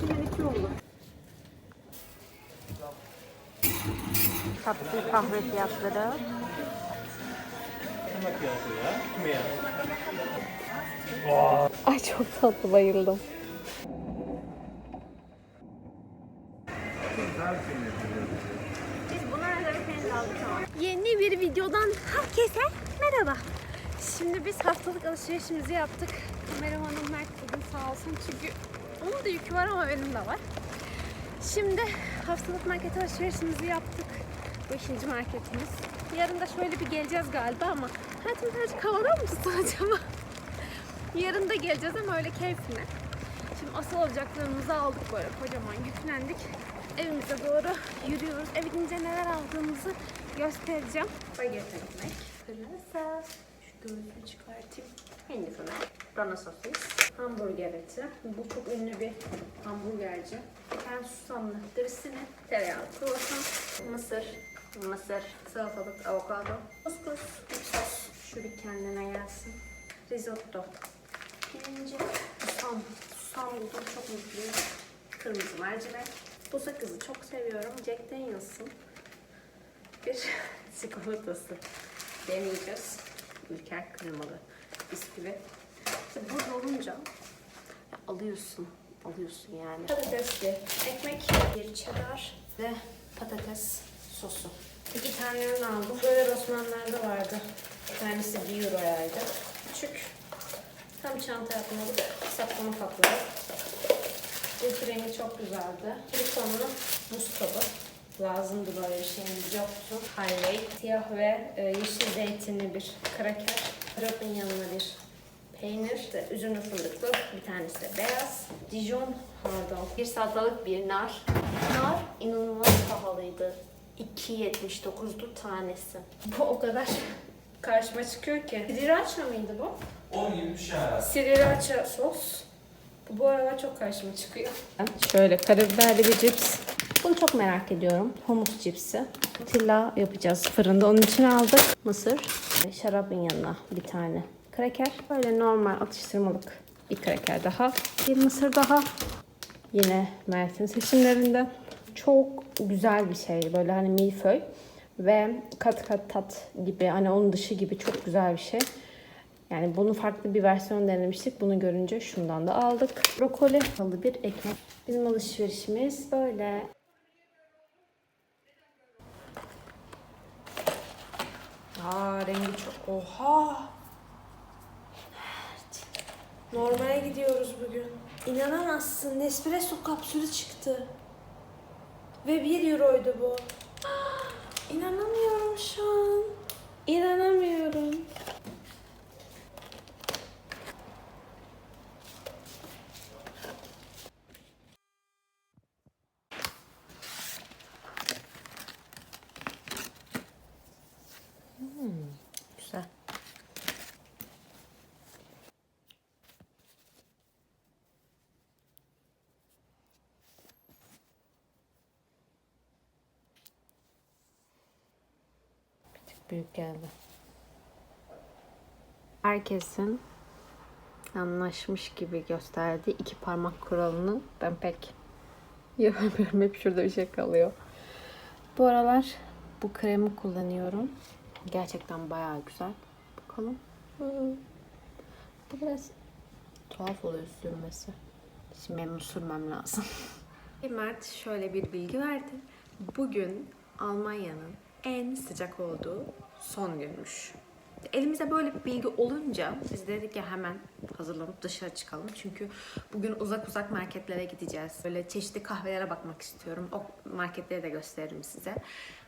Şimdilik oldu. Tatlı kahve fiyatları. Ay çok tatlı bayıldım. Yeni bir videodan herkese merhaba. Şimdi biz haftalık alışverişimizi yaptık. Kameramanım Mert bugün sağ olsun çünkü onun da yükü var ama benim de var. Şimdi haftalık market alışverişimizi yaptık. Bu ikinci marketimiz. Yarın da şöyle bir geleceğiz galiba ama hayatım birazcık havadan mı acaba? Yarın da geleceğiz ama öyle keyfine. Şimdi asıl alacaklarımızı aldık böyle kocaman yüklendik. Evimize doğru yürüyoruz. Eve gidince neler aldığımızı göstereceğim. Baget ekmek, pırasa, şu göğsünü çıkartayım. Hindi fırın, dana sosis, hamburger eti. Bu çok ünlü bir hamburgerci. Tane susamlı drisini, tereyağlı kruvasan, mısır, mısır, salatalık, avokado, kuskus, sos. Şu bir kendine gelsin. Risotto, pirinci, susam. Susam buldum çok mutluyum. Kırmızı mercimek. Bu sakızı çok seviyorum. Jack Daniels'ın bir çikolatası. Deneyeceğiz. Ülker kremalı bisküvi. İşte burada olunca ya alıyorsun. Alıyorsun yani. Patatesli ekmek, bir cheddar ve patates sosu. İki tane ürün aldım. Böyle Osmanlılar'da vardı. Bir tanesi 1 euroyaydı. Küçük. Tam çanta yapmalık. Saklama kapları. Bu rengi çok güzeldi. Silikonlu buz kabı. Lazımdı böyle bir şeyimiz yoktu. Highway. Siyah ve e, yeşil zeytinli bir kraker. Röpün yanına bir peynir. İşte üzümlü fındıklı. Bir tanesi de beyaz. Dijon hardal. Bir salatalık bir nar. Nar inanılmaz pahalıydı. 2.79'du tanesi. Bu o kadar karşıma çıkıyor ki. Sriracha mıydı bu? 10 gibi bir şey herhalde. Sriracha sos. Bu bu aralar çok karşıma çıkıyor. Şöyle karabiberli bir cips. Bunu çok merak ediyorum. Humus cipsi. Tilla yapacağız fırında. Onun için aldık. Mısır. Şarabın yanına bir tane. Kraker. Böyle normal atıştırmalık bir kraker daha. Bir mısır daha. Yine Mert'in seçimlerinde. Çok güzel bir şey. Böyle hani milföy. Ve kat kat tat gibi hani onun dışı gibi çok güzel bir şey. Yani bunu farklı bir versiyon denemiştik. Bunu görünce şundan da aldık. Brokoli halı bir ekmek. Bizim alışverişimiz böyle. Aa rengi çok... Oha! Normale gidiyoruz bugün. İnanamazsın. Nespresso kapsülü çıktı. Ve 1 euroydu bu. İnanamıyorum şu an. İnanamıyorum. Güzel. Büyük geldi. Herkesin anlaşmış gibi gösterdiği iki parmak kuralını ben pek yapamıyorum. Hep şurada bir şey kalıyor. Bu aralar bu kremi kullanıyorum. Gerçekten bayağı güzel. Bakalım. Bu biraz tuhaf oluyor sürmesi. Şimdi benim sürmem lazım. Mert şöyle bir bilgi verdi. Bugün Almanya'nın en sıcak olduğu son günmüş. Elimizde böyle bir bilgi olunca biz dedik ya hemen hazırlanıp dışarı çıkalım. Çünkü bugün uzak uzak marketlere gideceğiz. Böyle çeşitli kahvelere bakmak istiyorum. O marketleri de gösteririm size.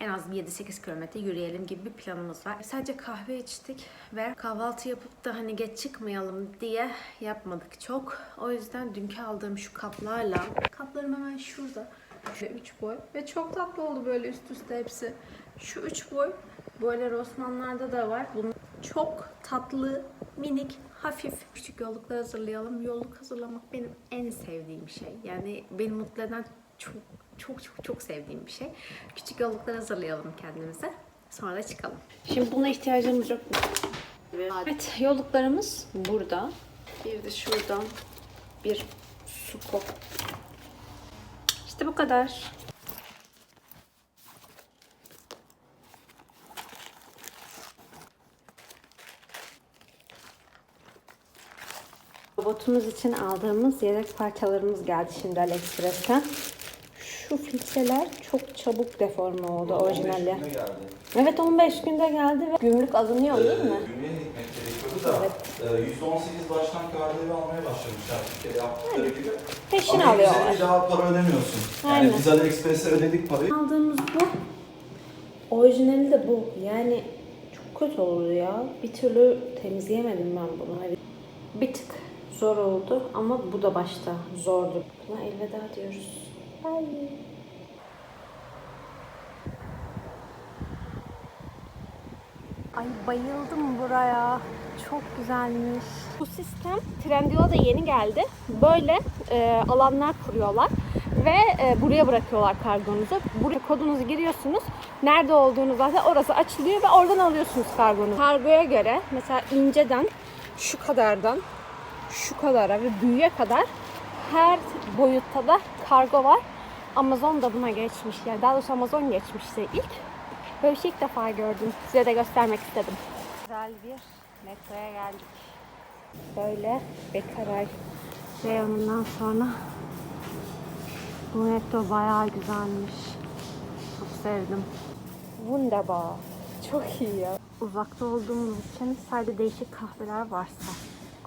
En az bir 7-8 kilometre yürüyelim gibi bir planımız var. Sadece kahve içtik ve kahvaltı yapıp da hani geç çıkmayalım diye yapmadık çok. O yüzden dünkü aldığım şu kaplarla, kaplarım hemen şurada. Şu üç boy ve çok tatlı oldu böyle üst üste hepsi. Şu üç boy böyle Rossmann'larda da var. Bunun çok tatlı, minik, hafif küçük yolluklar hazırlayalım. Yolluk hazırlamak benim en sevdiğim şey. Yani beni mutlu eden çok çok çok çok sevdiğim bir şey. Küçük yolluklar hazırlayalım kendimize. Sonra da çıkalım. Şimdi buna ihtiyacımız yok. Evet, yolluklarımız burada. Bir de şuradan bir su kop İşte bu kadar. Robotumuz için aldığımız yedek parçalarımız geldi şimdi AliExpress'ten. Şu filtreler çok çabuk deforme oldu orijinali. Evet 15 günde geldi ve gümrük alınıyor değil mi? Gümrüğe gitmek gerekiyordu da e, %18 baştan KDV almaya başlamışlar. Kere yaptıkları gibi. Peşin Ama alıyorlar. üzerine daha para ödemiyorsun. Aynen. Yani biz AliExpress'e ödedik parayı. Aldığımız bu. Orijinali de bu. Yani çok kötü oldu ya. Bir türlü temizleyemedim ben bunu. Hani bir tık zor oldu ama bu da başta zordu. Buna elveda diyoruz. Bye. Ay bayıldım buraya. Çok güzelmiş. Bu sistem Trendyol'a yeni geldi. Böyle e, alanlar kuruyorlar ve e, buraya bırakıyorlar kargonuzu. Buraya kodunuzu giriyorsunuz. Nerede olduğunu zaten orası açılıyor ve oradan alıyorsunuz kargonuzu. Kargoya göre mesela inceden şu kadardan şu kadara ve büyüğe kadar her boyutta da kargo var. Amazon da buna geçmiş. Yani daha doğrusu Amazon geçmişti ilk. Böyle şey ilk defa gördüm. Size de göstermek istedim. Güzel bir metroya geldik. Böyle Bekaray reyonundan sonra bu metro bayağı güzelmiş. Çok sevdim. Wunderbar. Çok iyi ya. Uzakta olduğumuz için sadece değişik kahveler varsa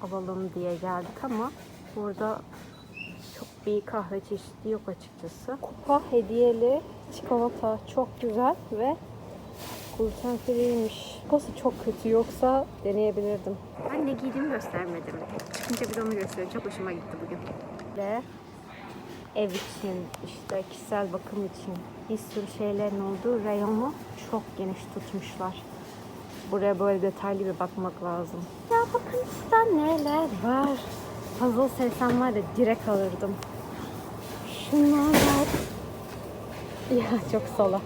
alalım diye geldik ama burada çok bir kahve çeşidi yok açıkçası. Kupa hediyeli çikolata çok güzel ve gluten free'ymiş. Kupası çok kötü yoksa deneyebilirdim. Ben ne giydiğimi göstermedim. Çıkınca bir onu göstereyim. Çok hoşuma gitti bugün. Ve ev için, işte kişisel bakım için bir sürü şeylerin olduğu reyonu çok geniş tutmuşlar. Buraya böyle detaylı bir bakmak lazım. Bakın burada neler var. Puzzle sevsem var ya direkt alırdım. Şunlar var. Ya çok salak.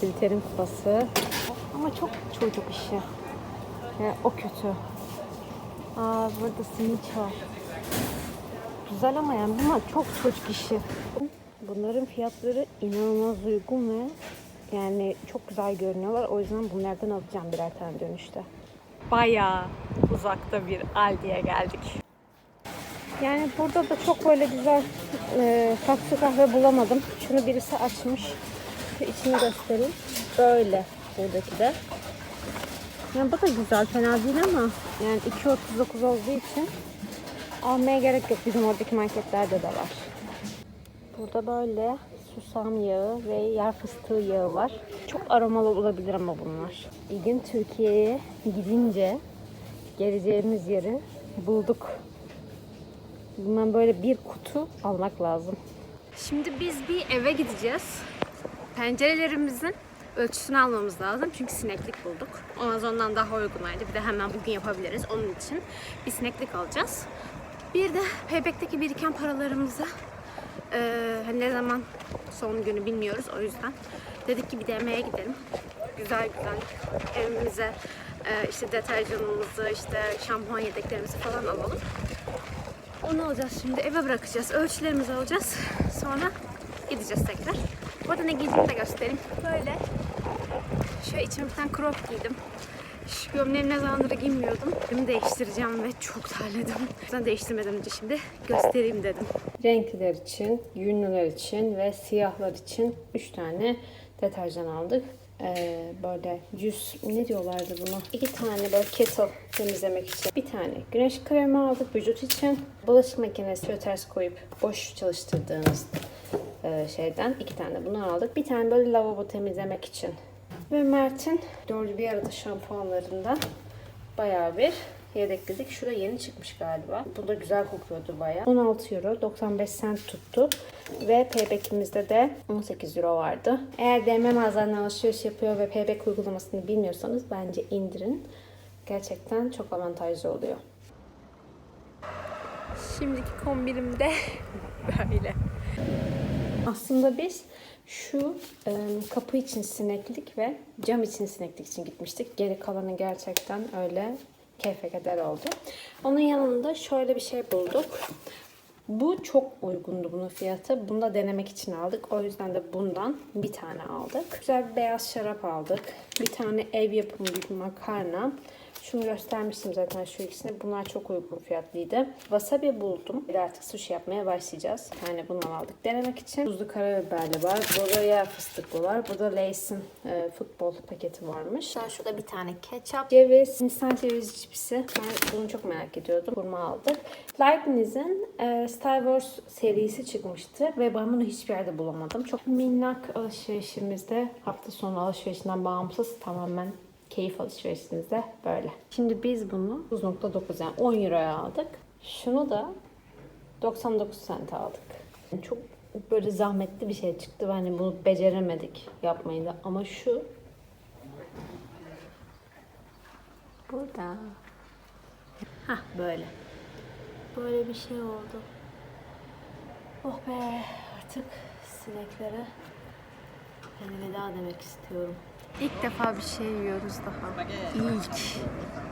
Silter'in kupası. Ama çok çocuk işi. Yani o kötü. Aa burada simit var. Güzel ama yani bunlar çok çocuk işi. Bunların fiyatları inanılmaz uygun ve yani çok güzel görünüyorlar. O yüzden bunlardan alacağım birer tane dönüşte. Bayağı uzakta bir Aldi'ye geldik. Yani burada da çok böyle güzel e, tatlı kahve bulamadım. Şunu birisi açmış. İçini göstereyim. Böyle buradaki de. Yani bu da güzel, fena değil ama yani 2.39 olduğu için almaya gerek yok. Bizim oradaki marketlerde de var. Burada böyle susam yağı ve yer fıstığı yağı var. Çok aromalı olabilir ama bunlar. Bir gün Türkiye'ye gidince geleceğimiz yeri bulduk. Bundan böyle bir kutu almak lazım. Şimdi biz bir eve gideceğiz. Pencerelerimizin ölçüsünü almamız lazım. Çünkü sineklik bulduk. Amazon'dan daha uygunaydı. Bir de hemen bugün yapabiliriz. Onun için bir sineklik alacağız. Bir de Payback'teki biriken paralarımızı eee, hani ne zaman son günü bilmiyoruz. O yüzden dedik ki bir DM'ye gidelim. Güzel güzel evimize eee, işte deterjanımızı, işte şampuan yedeklerimizi falan alalım. Onu alacağız şimdi. Eve bırakacağız. Ölçülerimizi alacağız. Sonra gideceğiz tekrar. Bu arada ne giydiğimi de göstereyim. Böyle. Şöyle tane crop giydim. Şu gömleğimi ne zamandır giymiyordum. Bunu değiştireceğim ve çok terledim. O değiştirmeden önce şimdi göstereyim dedim. Renkliler için, yünlüler için ve siyahlar için 3 tane deterjan aldık. Ee, böyle yüz ne diyorlardı buna? İki tane böyle kettle temizlemek için. Bir tane güneş kremi aldık vücut için. Bulaşık makinesi ters koyup boş çalıştırdığınız e, şeyden iki tane bunu aldık. Bir tane böyle lavabo temizlemek için. Ve Mert'in dördü bir arada şampuanlarından bayağı bir yedekledik. Şurada yeni çıkmış galiba. Bu da güzel kokuyordu bayağı. 16 euro 95 cent tuttu. Ve Payback'imizde de 18 euro vardı. Eğer DM mağazalarından alışveriş yapıyor ve Payback uygulamasını bilmiyorsanız bence indirin. Gerçekten çok avantajlı oluyor. Şimdiki kombinim de böyle. Aslında biz şu e, kapı için sineklik ve cam için sineklik için gitmiştik. Geri kalanı gerçekten öyle keyfe keder oldu. Onun yanında şöyle bir şey bulduk. Bu çok uygundu bunun fiyatı. Bunu da denemek için aldık. O yüzden de bundan bir tane aldık. Güzel bir beyaz şarap aldık. Bir tane ev yapımı bir makarna. Şunu göstermiştim zaten şu ikisini. Bunlar çok uygun fiyatlıydı. Wasabi buldum. Bir artık sushi yapmaya başlayacağız. Bir tane bundan aldık denemek için. Tuzlu karabiberli var. Burada yer fıstıklı var. Burada Lay's'in e, futbol paketi varmış. Daha şurada bir tane ketçap. Ceviz, Hindistan ceviz cipsi. Ben bunu çok merak ediyordum. Kurma aldık. Leibniz'in e, Star Wars serisi çıkmıştı ve ben bunu hiçbir yerde bulamadım. Çok minnak alışverişimizde hafta sonu alışverişinden bağımsız tamamen keyif alışverişimizde böyle. Şimdi biz bunu 9.9 yani 10 euroya aldık. Şunu da 99 cent aldık. Yani çok böyle zahmetli bir şey çıktı. Yani bunu beceremedik yapmayı da. Ama şu burada. Hah böyle. Böyle bir şey oldu. Oh be artık sineklere elveda demek istiyorum. İlk defa bir şey yiyoruz daha. İlk.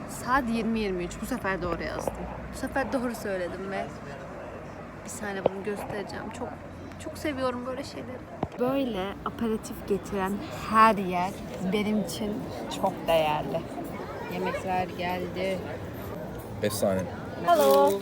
Saat 20.23. Bu sefer doğru yazdım. Bu sefer doğru söyledim ve bir saniye bunu göstereceğim. Çok çok seviyorum böyle şeyleri. Böyle aperatif getiren her yer benim için çok değerli. Yemekler geldi. Efsane. Hello.